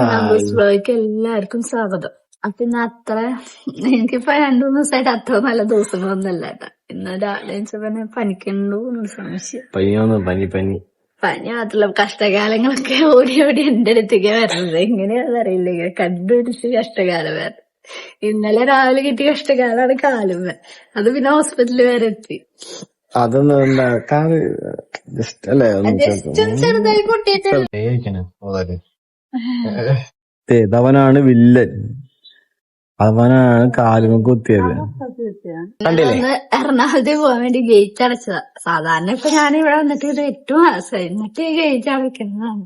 Numbers ബ്ലോയ്ക്ക് എല്ലാവർക്കും സ്വാഗതം. അപ്പൊ ഇന്ന് അത്ര എനിക്കിപ്പോ രണ്ടു മൂന്ന് ദിവസമായിട്ട് അത്ര നല്ല ദിവസങ്ങളൊന്നല്ല കേട്ടാ ഇന്ന് രാവിലെ പനിക്കണ്ടോ എന്നൊരു സംശയം. പനിയൊന്ന് പനി പനി. പനി മാത്രല്ല കഷ്ടകാലങ്ങളൊക്കെ ഓടി ഓടി എന്റെ അടുത്തേക്ക് വരുന്നത്. എങ്ങനെയാണെന്ന് അറിയില്ല ഇങ്ങനെ കണ്ടുപിടിച്ച് കഷ്ടകാലം വേറെ ഇന്നലെ രാവിലെ കിട്ടിയ കഷ്ടകാലാണ് കാലും അത് പിന്നെ ഹോസ്പിറ്റലിൽ വരെ എത്തി. അതൊന്നും കാൽ ജസ്റ്റ് അല്ലേ ചെറുതായി പൊട്ടിയിട്ട് അവനാണ് വില്ലൻ. അവനാണ് കാലുമ കുത്തിയത്. കണ്ടില്ലേ? പോവാൻ എറണാകുളത്ത് പോകാൻ വേണ്ടി ഗേറ്റ് അടച്ചതാ. സാധാരണ ഇപ്പൊ ഞാൻ ഇവിടെ വന്നിട്ട് ഇത് ഏറ്റവും മാസമായി എന്നിട്ട് ഈ ഗേറ്റ് അടയ്ക്കുന്നതാണ്.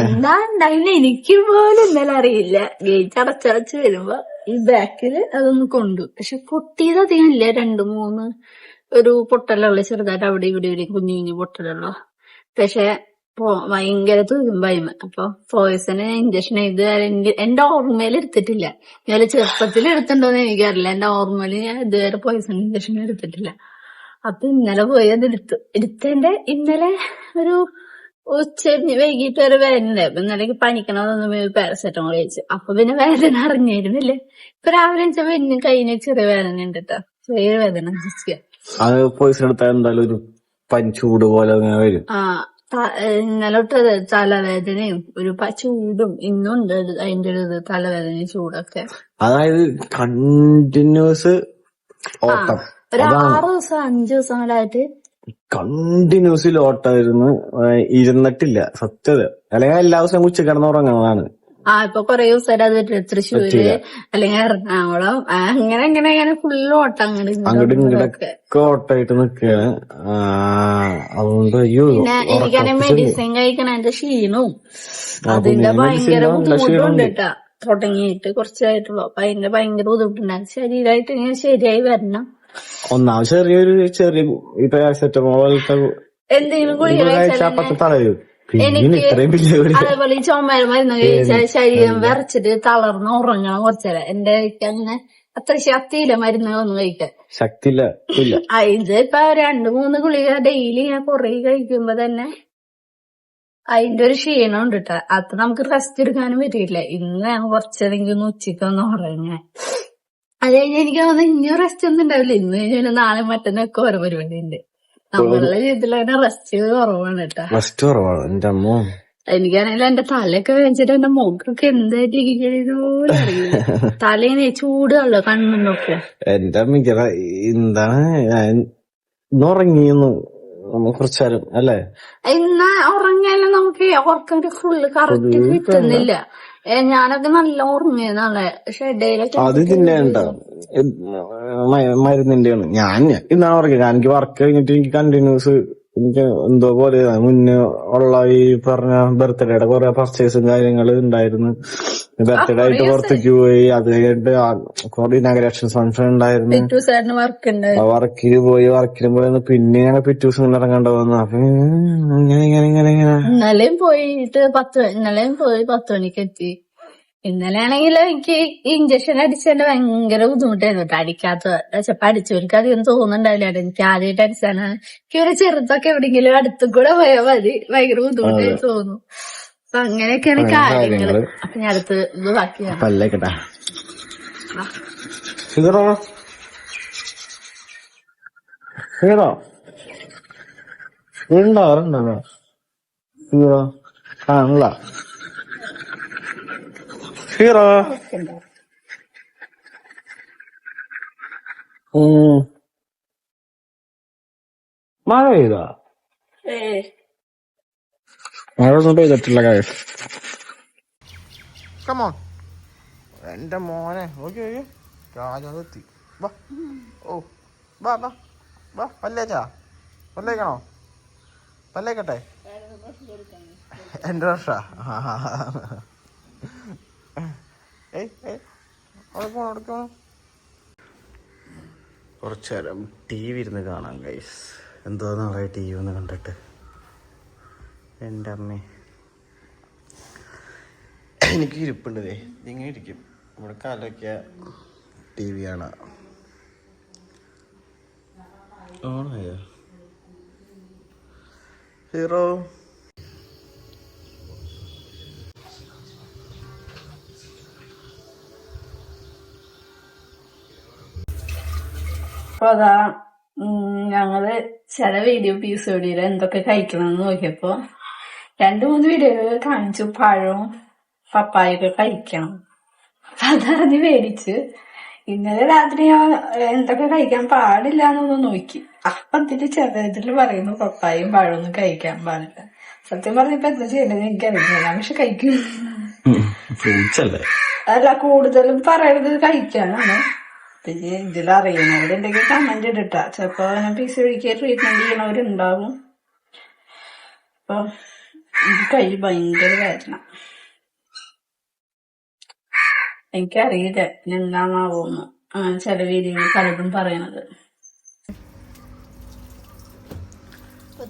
എന്താ ഉണ്ടായിരുന്നു എനിക്ക് പോലും ഇന്നലെ അറിയില്ല. ഗേറ്റ് അടച്ചടച്ച് വരുമ്പോ ഈ ബാക്കിൽ അതൊന്ന് കൊണ്ടു. പക്ഷെ പൊട്ടിയത് അധികം ഇല്ല. രണ്ടു മൂന്ന് ഒരു പൊട്ടലുള്ള. ചെറുതായിട്ട് അവിടെ ഇവിടെ ഇവിടെ കുഞ്ഞു കുഞ്ഞു പൊട്ടലുള്ള. പക്ഷെ പോ- ഭയങ്കര തുരുമ്പായ്മ അപ്പൊ പോയിസന് ഇഞ്ചക്ഷൻ ചെയ്ത് എന്റെ- ഓർമ്മയിൽ എടുത്തിട്ടില്ല. ഞാൻ ചെറുപ്പത്തിൽ എടുത്തിട്ടുണ്ടോന്ന് എനിക്കറിയില്ല. എന്റെ ഓർമ്മയിൽ ഞാൻ ഇതുവരെ പോയിസൺ ഇഞ്ചക്ഷൻ എടുത്തിട്ടില്ല. അപ്പൊ ഇന്നലെ പോയി അത് എടുത്തു. എടുത്തതിന്റെ ഇന്നലെ ഒരു ഉച്ച വൈകിട്ട് ഒരു വേദന അപ്പൊ ഇന്നലേക്ക് പനിക്കണമെന്ന് പാരസെറ്റമോൾ കഴിച്ചു. അപ്പൊ പിന്നെ വേദന അറിഞ്ഞിരുന്നില്ലേ. ഇപ്പൊ രാവിലെ വെച്ചപ്പോ ഇന്നും കഴിഞ്ഞ ചെറിയ വേദന ഉണ്ട് കേട്ടോ ചെറിയ വേദന. അത് പോയിസൺ എടുത്താൽ എന്തായാലും ഒരു പനിച്ചൂട് പോലെ വരും. ആ തൊട്ട് തലവേദനയും ഒരു ചൂടും ഇന്നുണ്ട് അതിന്റെ ഒരു തലവേദന തലവേദനയും ചൂടൊക്കെ. അതായത് കണ്ടിന്യൂസ് ഓട്ടം. ഒരു ആറ് ദിവസം അഞ്ചു ദിവസങ്ങളായിട്ട് കണ്ടിന്യൂസിൽ ഓട്ടമായിരുന്നു ഇരുന്ന് ഇരുന്നിട്ടില്ല. സത്യത അല്ലെങ്കിൽ എല്ലാ ദിവസവും ഉച്ച കിടന്നുറങ്ങുന്നതാണ് ആ ഇപ്പൊ കൊറേ ദിവസമായിട്ട് അത്. തൃശ്ശൂര് അല്ലെങ്കിൽ എറണാകുളം അങ്ങനെ അങ്ങനെ അങ്ങനെ ഫുള്ള് ഓട്ടം അങ്ങോട്ട് ഇങ്ങോട്ടൊക്കെ അതുകൊണ്ട് അയ്യോ പിന്നെ എനിക്കാണെങ്കിൽ മെഡിസിൻ കഴിക്കണതിന്റെ ക്ഷീണവും. അതിന്റെ ഭയങ്കര ബുദ്ധിമുട്ടുണ്ട് കേട്ടാ. തുടങ്ങിയിട്ട് കുറച്ചായിട്ടുള്ളൂ. അപ്പൊ അതിന്റെ ഭയങ്കര ബുദ്ധിമുട്ടുണ്ട്. ശരീരമായിട്ട് ഇങ്ങനെ ശരിയായി വരണം. ഒന്നാമത് ചെറിയൊരു ചെറിയ പാരസെറ്റമോൾ എന്തെങ്കിലും ഗുളിക കഴിച്ചാൽ എനിക്ക് അതേപോലെ ഈ ചുമര മരുന്ന് കഴിച്ചാൽ ശരീരം വിറച്ചിട്ട് തളർന്ന് ഉറങ്ങണം കുറച്ചേരം. എന്റെ അങ്ങനെ അത്ര ശക്തിയില്ല മരുന്നുകളൊന്നും കഴിക്കാൻ. ശക്തിയില്ല ഇത് ഇപ്പൊ രണ്ടു മൂന്ന് ഗുളിക ഡെയിലി ഞാൻ കുറെ കഴിക്കുമ്പോ തന്നെ അതിന്റെ ഒരു ക്ഷീണം ഉണ്ട് കേട്ടോ അത് നമുക്ക് റെസ്റ്റ് എടുക്കാനും പറ്റില്ല ഇന്ന് ഞാൻ കുറച്ചേതെങ്കിലും ഒന്ന് ഉച്ചയ്ക്ക് ഒന്ന് ഉറങ്ങാൻ. അത് കഴിഞ്ഞ് എനിക്ക് തോന്നുന്നു ഇനിയും റെസ്റ്റ് ഒന്നും ഉണ്ടാവില്ല. ഇന്ന് കഴിഞ്ഞാൽ നാളെ മറ്റന്നൊക്കെ ഓരോ പരിപാടി ഉണ്ട്. നമ്മളുടെ റെസ്റ്റ് കുറവാണ് കേട്ടോ ഫസ്റ്റ് കുറവാണ്. എന്റെ അമ്മ. എനിക്കാണെങ്കിൽ എന്റെ തലയൊക്കെ വെച്ചിട്ട് എന്റെ മുഖൊക്കെ എന്തായിട്ട് അറിയില്ല. തലേനെ ചൂടുള്ളൂ കണ്ണൊക്കെ എന്റെ അമ്മയ്ക്ക് എന്താണ്? ഞാൻ ഇന്ന് ഉറങ്ങിയെന്നു നമ്മ കുറച്ചാലും അല്ലേ? ഇന്ന് ഉറങ്ങിയാലും നമുക്ക് ഉറക്കം ഫുള്ള് കറക്റ്റ് കിട്ടുന്നില്ല. ഏ, ഞാനൊക്കെ നല്ല ഉറങ്ങിയതാണ് പക്ഷെ ഇടയിലൊക്കെ അത് ഇതിന്റെ ഉണ്ടോ മരുന്നിന്റെയാണ്. ഞാൻ ഞാൻ എനിക്ക് വർക്ക് കഴിഞ്ഞിട്ട് എനിക്ക് കണ്ടിന്യൂസ് എനിക്ക് എന്തോ പോലെ മുന്നേ ഉള്ള ഈ പറഞ്ഞ ബർത്ത്ഡേയുടെ കുറെ പർച്ചേസും കാര്യങ്ങളും ഉണ്ടായിരുന്നു. ബർത്ത്ഡേ ആയിട്ട് പുറത്തേക്ക് പോയി. അത് കഴിഞ്ഞിട്ട് കുറെ ഇനാഗ്രേഷൻ ഫംഗ്ഷൻ ഉണ്ടായിരുന്നു. വർക്കിന് പോയി വർക്കിന് പോയി പിന്നെ ഞങ്ങൾ പിറ്റേ ദിവസം ഇറങ്ങേണ്ട വന്നു. അപ്പൊ ഇങ്ങനെ ഇങ്ങനെ ഇങ്ങനെ ഇങ്ങനെ. ഇന്നലെയും പോയിട്ട് പത്ത് ഇന്നലെയും പോയി പത്ത് മണിക്ക് എത്തി. ഇന്നലെ ആണെങ്കിൽ എനിക്ക് ഇഞ്ചക്ഷൻ അടിച്ചതിന്റെ ഭയങ്കര ബുദ്ധിമുട്ടായിരുന്നു കേട്ടോ. അടിക്കാത്തത്. ചിലപ്പോ അടിച്ചവർക്ക് അധികം തോന്നുന്നുണ്ടാവില്ല. എനിക്ക് ആദ്യമായിട്ട് അടിച്ചാണ് എനിക്ക് ഒരു ചെറുതൊക്കെ എവിടെയെങ്കിലും അടുത്തും കൂടെ പോയാൽ മതി. ഭയങ്കര ബുദ്ധിമുട്ടായി തോന്നുന്നു അപ്പൊ അങ്ങനെയൊക്കെയാണ് കാര്യങ്ങൾ അപ്പൊ ഞാൻ അടുത്ത് ഇത് ബാക്കിയാണ്. ഉണ്ടോ ആ. ഉം. മഴ പെയ്താ? മഴ ഒന്നും പെയ്തിട്ടില്ല കാര്യം കമോൺ എന്റെ മോനെ ഓക്കെ ഓക്കെ രാജാവെത്തി വാ. ഓ. വാ വാ. വാ പല്ലേച്ചാ? പല്ലേക്കണോ? പല്ലേക്കട്ടെ? എന്റെ വർഷ? കുറച്ചു നേരം ടി വി ഇരുന്ന് കാണാം ഗൈസ് എന്തോ നാളെ ടി വി ഒന്ന് കണ്ടിട്ട്. എന്റെ അമ്മേ. എനിക്ക് ഇരിപ്പുണ്ട് ഇങ്ങനെ ഇരിക്കും. ഇവിടെ കാലൊക്കെ ടി വി ആണ് ഓണായോ ഹീറോ? അപ്പൊ അതാ ഞങ്ങൾ ചില വീഡിയോ എപ്പിസോഡിൽ എന്തൊക്കെ കഴിക്കണം എന്ന് നോക്കിയപ്പോ രണ്ടു മൂന്ന് വീഡിയോകൾ കാണിച്ചു. പഴവും പപ്പായൊക്കെ കഴിക്കണം. അപ്പൊ അതറിഞ്ഞ് മേടിച്ച്. ഇന്നലെ രാത്രി ഞാൻ എന്തൊക്കെ കഴിക്കാൻ പാടില്ല എന്നൊന്ന് നോക്കി. അപ്പൊ അതിന്റെ ചെറുതിൽ പറയുന്നു പപ്പായും പഴമൊന്നും കഴിക്കാൻ പാടില്ല. സത്യം പറഞ്ഞപ്പോ എന്താ ചെയ്യണ്ടെന്ന് എനിക്കറിയില്ല. ഞാൻ പക്ഷെ കഴിക്കും. അല്ല? കൂടുതലും പറയുന്നത് കഴിക്കാനാണ്. പിന്നെ ഇതിൽ അറിയണവരുണ്ടെങ്കിൽ കമന്റ് ഇടട്ടാ ചിലപ്പോ പി സി ഒഴിക്ക് ട്രീറ്റ്മെന്റ് ചെയ്യണവരുണ്ടാവും അപ്പൊ കൈ ഭയങ്കര വേദന. എനിക്കറിയില്ല എന്താണാവോന്ന് ചില വീഡിയോയിൽ പലതും പറയണത്.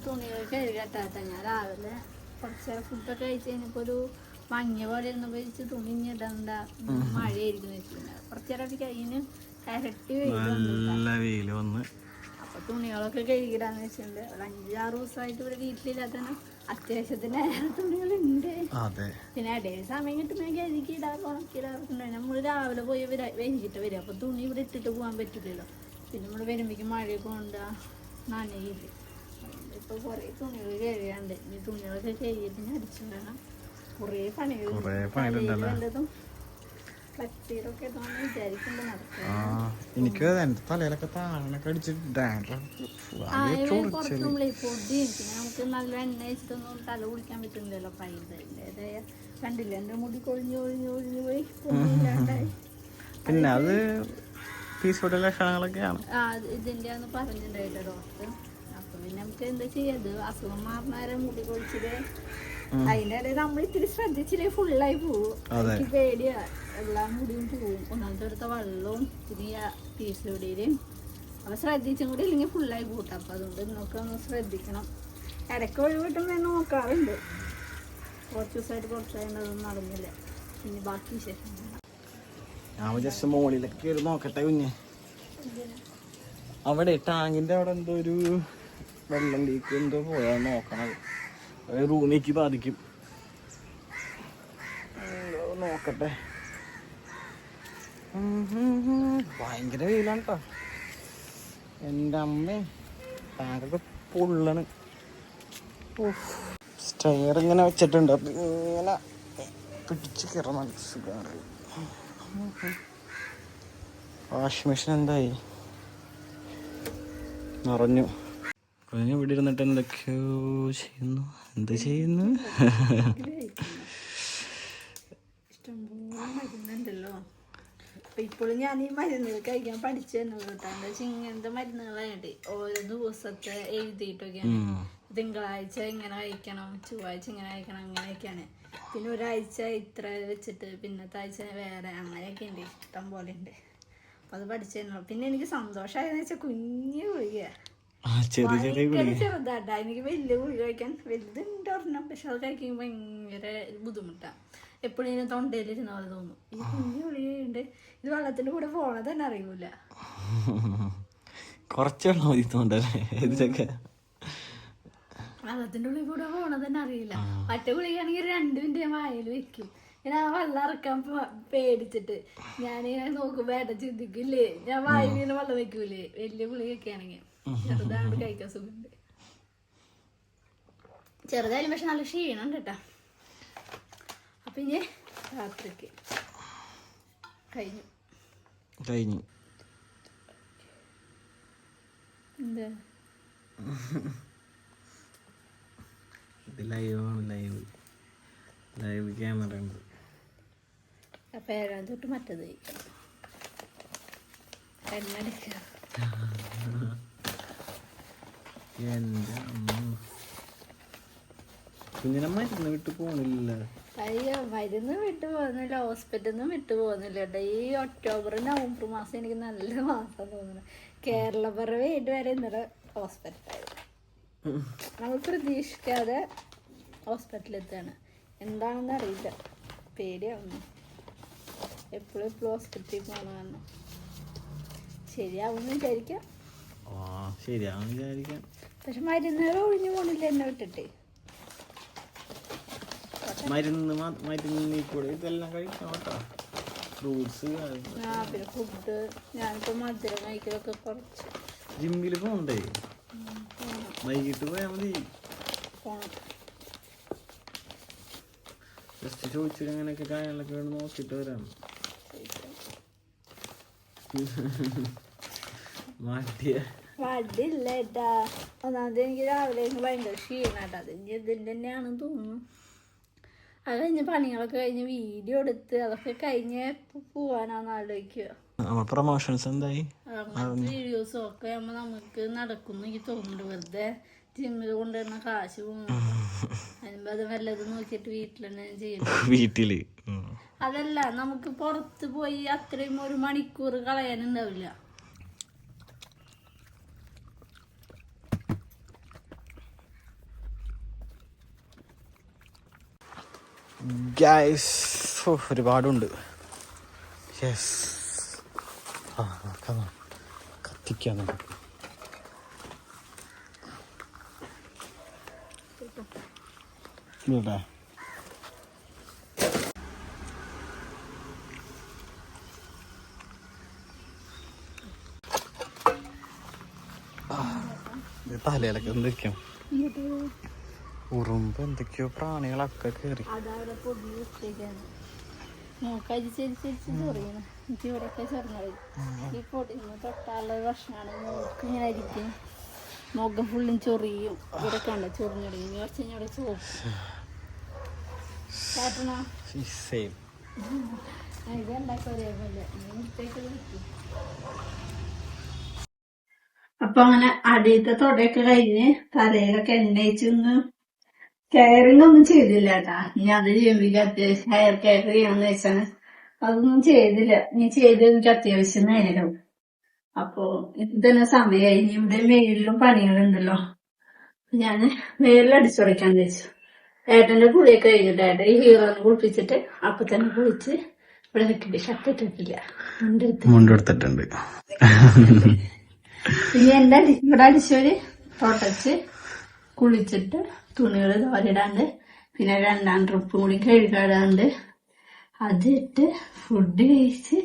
തുണികൾ കഴുകട്ടാത്ത ഞാൻ രാവിലെ കുറച്ച് ഫുഡൊക്കെ കഴിച്ച് കഴിഞ്ഞപ്പോ ഒരു മഞ്ഞ പോലെ വെച്ച് തുണി ഇടണ്ട മഴയായിരിക്കും കുറച്ചേരം കഴിഞ്ഞ് നല്ല വെയിൽ വന്ന്. അപ്പൊ തുണികളൊക്കെ കഴുകിടാന്ന് വെച്ചിട്ടുണ്ട്. ഒരു അഞ്ചാറ് ദിവസമായിട്ട് ഇവിടെ വീട്ടിലില്ലാത്തന്നെ അത്യാവശ്യത്തിന് തുണികളുണ്ട്. അതെ. പിന്നെ ഇടയിൽ സമയം കിട്ടുമ്പോൾ കഴുകി ഇടാറ് ഉണക്കിടാറൊക്കെ നമ്മൾ രാവിലെ പോയി വൈകിട്ട് വരും. അപ്പൊ തുണി ഇവിടെ ഇട്ടിട്ട് പോകാൻ പറ്റില്ലല്ലോ പിന്നെ നമ്മൾ വരുമ്പോഴേക്കും മഴയൊക്കെ കൊണ്ടാ നനയില്ല ഇപ്പൊ കൊറേ തുണികൾ കഴുകാണ്ട്. ഇനി തുണികളൊക്കെ കഴുകിയിട്ട് അടിച്ചു വേണം കൊറേ പണികൾ പണികളുണ്ടല്ലോ. എനിക്ക് എന്റെ തലയിലൊക്കെ താഴെ അടിച്ചിട്ട് നമുക്ക് നല്ല എണ്ണ വെച്ചിട്ടൊന്നും തല കുടിക്കാൻ പറ്റുന്നില്ലല്ലോ പൈതേതായ കണ്ടില്ല? എന്റെ മുടി കൊഴിഞ്ഞു കൊഴിഞ്ഞു കൊഴിഞ്ഞു പോയി. പിന്നെ അത് പീസോടെ ലക്ഷണങ്ങളൊക്കെയാണ് ഇതിന്റെ അന്ന് പറഞ്ഞിട്ടുണ്ടായില്ല ഡോക്ടർ. അപ്പൊ പിന്നെ നമുക്ക് എന്താ ചെയ്യാത് അസുഖം മാറുന്നവരെ മുടി കൊഴിച്ചിൽ അതിന്റെ ഇടയിൽ നമ്മൾ ഇത്തിരി ശ്രദ്ധിച്ചില്ലേ ഫുള്ളായി പോവും. എനിക്ക് പേടിയാ. എല്ലാം മുടിയും പോവും. ഒന്നാമത്തെ അടുത്ത വെള്ളവും ഇത്തിരി തീസിലൂടെയും അപ്പൊ ശ്രദ്ധിച്ചും കൂടി ഇല്ലെങ്കിൽ ഫുള്ളായി കൂട്ടാം. അപ്പൊ അതുകൊണ്ട് ഇന്നൊക്കെ ഒന്ന് ശ്രദ്ധിക്കണം. ഇടയ്ക്ക് ഒഴിവിട്ടും ഞാൻ നോക്കാറുണ്ട്. കുറച്ച് ദിവസമായിട്ട് കുറച്ചായതൊന്നും നടന്നില്ല. ഇനി ബാക്കി ശേഷം ഞാൻ ജസ്റ്റ് മോളിലൊക്കെ കയറി നോക്കട്ടെ കുഞ്ഞ്. അവിടെ ടാങ്കിന്റെ അവിടെ എന്തോ ഒരു വെള്ളം ലീക്ക് എന്തോ പോയാ നോക്കണത് റൂമിലേക്ക് ബാധിക്കും. നോക്കട്ടെ. ഭയങ്കര വെയിലാണ് കേട്ടോ എന്റെ അമ്മ ടാങ്കൊക്കെ പൊള്ളണ്. സ്റ്റെയർ ഇങ്ങനെ വെച്ചിട്ടുണ്ട്. അപ്പം ഇങ്ങനെ പിടിച്ച് കയറണം. സുഖമാണ് വാഷിംഗ് മെഷീൻ എന്തായി? നിറഞ്ഞു. കുഞ്ഞ് ഇവിടെ ഇരുന്നിട്ട് എന്തൊക്കെയോ ചെയ്യുന്നു. എന്ത് ചെയ്യുന്നു? മരുന്നുണ്ടല്ലോ. അപ്പൊ ഇപ്പോഴും ഞാൻ ഈ മരുന്നുകൾ കഴിക്കാൻ പഠിച്ചു തന്നെ കേട്ടോ. എന്താ വെച്ചാൽ ഇങ്ങനത്തെ മരുന്നുകളായിട്ട് ഓരോ ദിവസത്തെ എഴുതിയിട്ടൊക്കെയാണ്. തിങ്കളാഴ്ച ഇങ്ങനെ കഴിക്കണം ചൊവ്വാഴ്ച ഇങ്ങനെ കഴിക്കണം അങ്ങനെയൊക്കെയാണ്. പിന്നെ ഒരാഴ്ച ഇത്ര വെച്ചിട്ട് പിന്നത്തെ ആഴ്ച വേറെ അങ്ങനെയൊക്കെ ഉണ്ട്. ഇഷ്ടം പോലെ ഉണ്ട്. അപ്പൊ അത് പഠിച്ചു തന്നെ പിന്നെ എനിക്ക് സന്തോഷമായെന്ന് വെച്ചാൽ കുഞ്ഞു ആ ചെറിയ ചെറിയ ഗുളിക ചെറുതാട്ടാ. എനിക്ക് വലിയ ഗുളിക കഴിക്കാൻ വലുതുണ്ട് ഒരെണ്ണം പക്ഷെ അത് കഴിക്കുമ്പോൾ ഭയങ്കര ബുദ്ധിമുട്ടാണ് എപ്പോഴും ഇങ്ങനെ തൊണ്ടയിലിരുന്ന പോലെ തോന്നും. ഈ കുഞ്ഞു ഗുളികയുണ്ട് ഇത് വെള്ളത്തിന്റെ കൂടെ പോണത് തന്നെ അറിയൂല. കുറച്ച് വെള്ളം മതി തോണ്ടല്ലേ ഇതൊക്കെ. വെള്ളത്തിന്റെ ഉള്ളിൽ കൂടെ പോണത് തന്നെ അറിയില്ല. മറ്റേ ഗുളികയാണെങ്കിൽ രണ്ടു മിനിറ്റ് വായിൽ വെക്കും. ഞാൻ ആ വെള്ളം ഇറക്കാൻ പേടിച്ചിട്ട്. ഞാനിങ്ങനെ നോക്കുമ്പോ ഏട്ട ചിന്തിക്കില്ലേ? ഞാൻ വായിൽ ഇങ്ങനെ വെള്ളം വെക്കൂലേ? വലിയ ഗുളികയൊക്കെ ആണെങ്കിൽ ചെറുതാണ് കഴിക്കാൻ സുഖമുണ്ട് ചെറുതായാലും പക്ഷെ നല്ല ക്ഷീണം കേട്ടാ അപ്പൊ ഇനി രാത്രിക്ക് കഴിഞ്ഞു. കഴിഞ്ഞു. എന്താ? ഇത് ലൈവാണ് ലൈവ്. ലൈവ് ക്യാമറ ഉണ്ട്. അപ്പൊ ഏഴാം തൊട്ട് മറ്റത് കഴിക്കാം. എണ്ണ അമ്മ. കുഞ്ഞിനെ മരുന്ന് വിട്ട് പോണില്ല. അയ്യോ മരുന്ന് വിട്ടു പോകുന്നില്ല ഹോസ്പിറ്റലിൽ നിന്ന് വിട്ടു പോകുന്നില്ല. ഈ ഒക്ടോബർ നവംബർ മാസം എനിക്ക് നല്ല മാസം തോന്നുന്നു. കേരള പിറവിയായിട്ട് വരെ ഇന്നലെ ഹോസ്പിറ്റലായിരുന്നു നമ്മൾ പ്രതീക്ഷിക്കാതെ ഹോസ്പിറ്റലിൽ എത്താണ് എന്താണെന്ന് അറിയില്ല. പേടിയാവുന്നു. എപ്പോഴും എപ്പോഴും ഹോസ്പിറ്റലിൽ പോകണമെന്ന് ശരിയാവുമെന്ന് വിചാരിക്കാം. ആ ശരിയാന്ന് വിചാരിക്കാം. പക്ഷെ മരുന്നുകൾ ഒഴിഞ്ഞു പോണില്ല എന്നെ വിട്ടിട്ട്. മരുന്ന് മരുന്ന് കൂടെ ഇതെല്ലാം കഴിക്കണം കേട്ടോ. ഫ്രൂട്ട്സ് ആ പിന്നെ ഫുഡ്. ഞാനിപ്പോ മധുരം കഴിക്കലൊക്കെ കുറച്ച്. ജിമ്മിൽ പോണ്ടേ? വൈകിട്ട് പോയാ മതി. ജസ്റ്റ് ചോദിച്ചിട്ട് അങ്ങനെയൊക്കെ കാര്യങ്ങളൊക്കെ വേണം നോക്കിട്ട് വരാം. മാറ്റിയ വടില്ല ഏട്ടാ ഒന്നാമത് എനിക്ക് രാവിലെ ഭയങ്കര ക്ഷീണാട്ടാ. അത് ഇനി ഇതിന്റെ തന്നെയാണെന്ന് തോന്നുന്നു. അത് കഴിഞ്ഞ് പണികളൊക്കെ കഴിഞ്ഞ് വീഡിയോ എടുത്ത് അതൊക്കെ കഴിഞ്ഞ് പോവാനാന്ന് ആലോചിക്കുക പ്രൊമോഷൻസ് എന്തായി? വീഡിയോസും ഒക്കെ ആകുമ്പോൾ നമുക്ക് നടക്കുന്നു എനിക്ക് തോന്നുന്നുണ്ട്. വെറുതെ ജിമ്മിൽ കൊണ്ടുവരുന്ന കാശ് പോകുന്നു അത് വല്ലതും നോക്കിയിട്ട് വീട്ടിൽ തന്നെ ചെയ്യണം വീട്ടിൽ. അതല്ല നമുക്ക് പുറത്ത് പോയി അത്രയും ഒരു മണിക്കൂർ കളയാനുണ്ടാവില്ല. ഗൈസ് ഒരുപാടുണ്ട്. യെസ് ആ കത്തിക്കാം നമുക്ക്. തലയിലൊക്കെ എന്തൊക്കെയോ ഉറുമ്പ് എന്തൊക്കെയോ പ്രാണികളൊക്കെ കയറി അതവിടെ ചൊറിയണം. എനിക്ക് ഇവിടെയൊക്കെ ഈ പൊടി തൊട്ടാലുള്ള ഭക്ഷണമാണ്. മൂക്ക് ഇങ്ങനെ അരിക്കും. മുഖം ഫുള്ളും ചൊറിയും. ഇവിടെ കണ്ട ചൊറിഞ്ഞിടങ്ങി. ഇനി കുറച്ച് ഇവിടെ അപ്പൊ അങ്ങനെ അടിയത്തെ തൊടയൊക്കെ കഴിഞ്ഞ് തലയിലൊക്കെ എണ്ണ കെയറിങ് ഒന്നും ചെയ്തില്ല കേട്ടാ ഇനി അത് ചെയ്യുമ്പോൾ അത്യാവശ്യം ഹെയർ കെയർ ചെയ്യണമെന്ന് വെച്ചാണ്. അതൊന്നും ചെയ്തില്ല. ഇനി ചെയ്ത് എനിക്ക് അത്യാവശ്യം നേരം അപ്പൊ ഇത് തന്നെ സമയമായി ഇനി ഇവിടെ മേലിലും പണികളുണ്ടല്ലോ. ഞാൻ മേലടിച്ചുടയ്ക്കാൻ വെച്ചു ഏട്ടന്റെ കുളിയൊക്കെ കഴിഞ്ഞിട്ട് ഏട്ടൻ ഈ ഹീറോന്ന് കുളിപ്പിച്ചിട്ട് അപ്പൊ തന്നെ കുളിച്ച് ഇവിടെ നിൽക്കില്ല ഷർട്ട് ഇട്ടിട്ടില്ല. മുണ്ടെടുത്തിട്ടുണ്ട് പിന്നെ എന്റെ ഇവിടെ അടിച്ചൊരു പൊട്ടച്ച് കുളിച്ചിട്ട് തുണികൾ തോരിടാണ്ട് പിന്നെ രണ്ടാം ട്രിപ്പും കൂടി കഴുകാടാണ്ട് അതിട്ട് ഫുഡ് കഴിച്ച്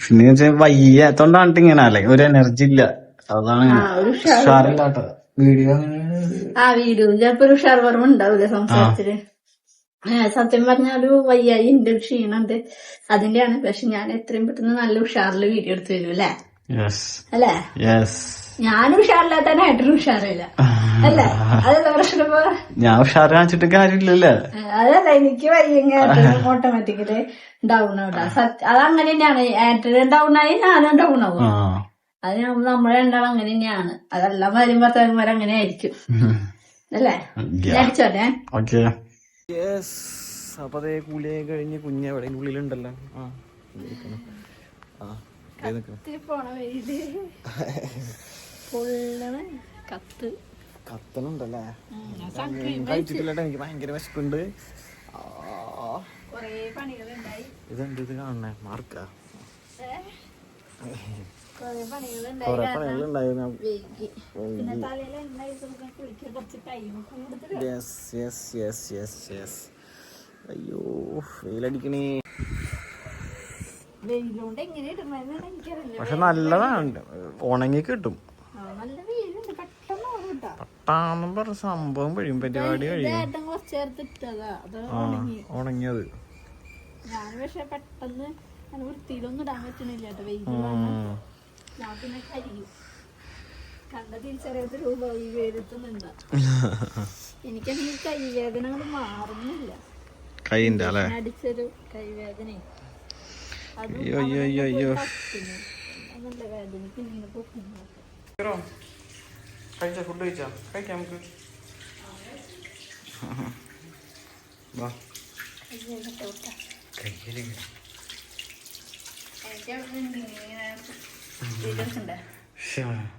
പിന്നെ വെച്ചാൽ വയ്യാത്തോണ്ടാണ് ഇങ്ങനെ അല്ലേ? ഒരു എനർജി ഇല്ല. അതാണ്. ഉഷാറില്ലാട്ടോ വീഡിയോ ആ വീഡിയോ ചിലപ്പോ ഒരു ഉഷാർ കുറവ് ഉണ്ടാവില്ല സംസാരത്തിൽ സത്യം പറഞ്ഞാൽ വയ്യായി ഉണ്ട് ക്ഷീണുണ്ട് അതിന്റെയാണ്. പക്ഷെ ഞാൻ എത്രയും പെട്ടെന്ന് നല്ല ഉഷാറിൽ വീഡിയോ എടുത്തു വരും അല്ലേ? അല്ലേ? ഞാനും തന്നെ ഏട്ടനും ഉഷാറില്ല. അല്ലേ? അതല്ല പ്രശ്നമോ ഞാൻ ഉഷാറ് കാണിച്ചിട്ട് കാര്യമില്ലല്ലേ? അതല്ല എനിക്ക് വയ്യെങ്കിൽ ഓട്ടോമാറ്റിക്കലി ഡൗൺ അത് അതങ്ങനെ തന്നെയാണ് ഏട്ടനും ഡൗൺ ആയി ഞാനും ഡൗൺ ആവും. ആ. അത് നമ്മ- നമ്മളെ രണ്ടാളും അങ്ങനെ തന്നെയാണ് അതെല്ലാം വരും ഭർത്താക്കന്മാർ അങ്ങനെ ആയിരിക്കും അല്ലേ. അടിച്ചോട്ടെ? ഓക്കെ. യെസ് അപ്പൊ അതേ കൂലിയായി കഴിഞ്ഞ് കുഞ്ഞ് എവിടെ? ഉള്ളിലുണ്ടല്ലോ. ആ. ആ. പോണ വെയിൽ പൊള്ളണ കത്ത്. കഴിച്ചിട്ടില്ലട്ടോ എനിക്ക് ഭയങ്കര വിശപ്പുണ്ട്. ഇതെന്ത് ഇത് കാണണേ മാർക്കാ കൊറേ പണികളുണ്ടായി കൊറേ പണികളുണ്ടായിരുന്നു അയ്യോ വെയിലടിക്കണേ. പക്ഷെ നല്ലതാണ്. ഉണങ്ങി കിട്ടും. പെട്ടെന്ന് പറഞ്ഞ സംഭവം കഴിയും പരിപാടി കഴിയും. ഉണങ്ങിയത്. ഞാൻ പക്ഷെ പെട്ടെന്ന് അങ്ങനെ വൃത്തിയിലൊന്നും ഇടാൻ പറ്റണില്ല കേട്ടോ. വെയിൽ ഞാൻ പിന്നെ കരിയും. കണ്ട തിരിച്ചറിയാത്ത രൂപ ഈ വെയിലത്ത് നിന്ന എനിക്കാണെങ്കിൽ കൈവേദനകൾ മാറുന്നില്ല അല്ലേ? അടിച്ചൊരു കൈവേദന. അയ്യോ അയ്യോ അയ്യോ വേദനക്ക് ഇങ്ങനെ പൊക്കുന്നു. കഴിച്ച ഫുഡ് കഴിച്ചാ? കഴിക്കാം നമുക്ക്. വാ.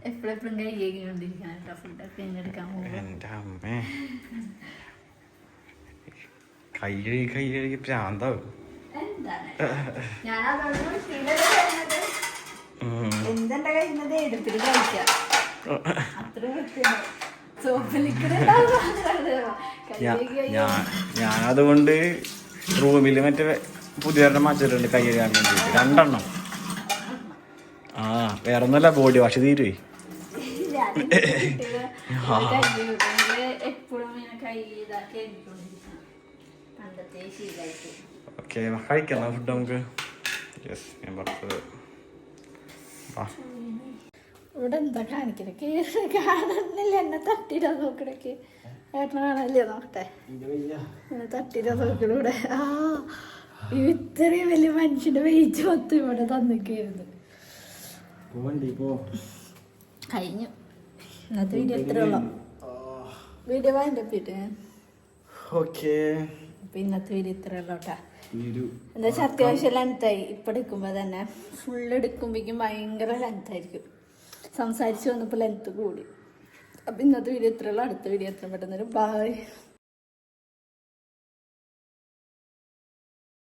എപ്പോഴെപ്പോഴും കൈ കേട്ടോ ഫുഡൊക്കെ എടുക്കാൻ പോകും കൈ കഴുകി പ്രാന്താവും. എന്താണ് ഞാൻ എടുത്തിട്ട് കഴിക്കാം. ഞാനതുകൊണ്ട് റൂമിൽ മറ്റേ പുതിയ മാച്ചിട്ടുണ്ട് കൈ കഴുകാൻ വേണ്ടിയിട്ട്. രണ്ടെണ്ണം. ആ വേറെ ഒന്നല്ല ബോഡി വാഷ് തീരുവേ ഓക്കെ കഴിക്കണം ഫുഡ് നമുക്ക്. യെസ് ഞാൻ പറഞ്ഞത് ഇവിടെ എന്താ കാണിക്കണക്ക് കാണുന്നില്ല. എന്നെ തട്ടിടാ നോക്കണക്ക് ഏട്ടനെ കാണാനില്ലേ നോക്കട്ടെ? എന്നെ തട്ടിടാ നോക്കണൂടെ ആ ഇത്രയും വലിയ മനുഷ്യന്റെ വെയിറ്റ് മൊത്തം ഇവിടെ തന്നിക്കായിരുന്നു കഴിഞ്ഞു. ഇന്നത്തെ വീഡിയോ എത്ര ഉള്ളു. വീഡിയോ വേണ്ട പിന്നെ ഓക്കെ. ഇന്നത്തെ വീഡിയോ ഇത്ര ഉള്ളൂട്ടാ എന്താ വെച്ചാൽ അത്യാവശ്യം ലെങ്തായി ഇപ്പൊ എടുക്കുമ്പോ തന്നെ. ഫുൾ എടുക്കുമ്പോഴേക്കും ഭയങ്കര ലെങ്ത് ആയിരിക്കും. സംസാരിച്ച് വന്നപ്പോൾ ലെങ്ത് കൂടി. അപ്പൊ ഇന്നത്തെ വീഡിയോ ഇത്ര ഉള്ളു. അടുത്ത വീഡിയോ എത്ര പെട്ടെന്നൊരു ബായ്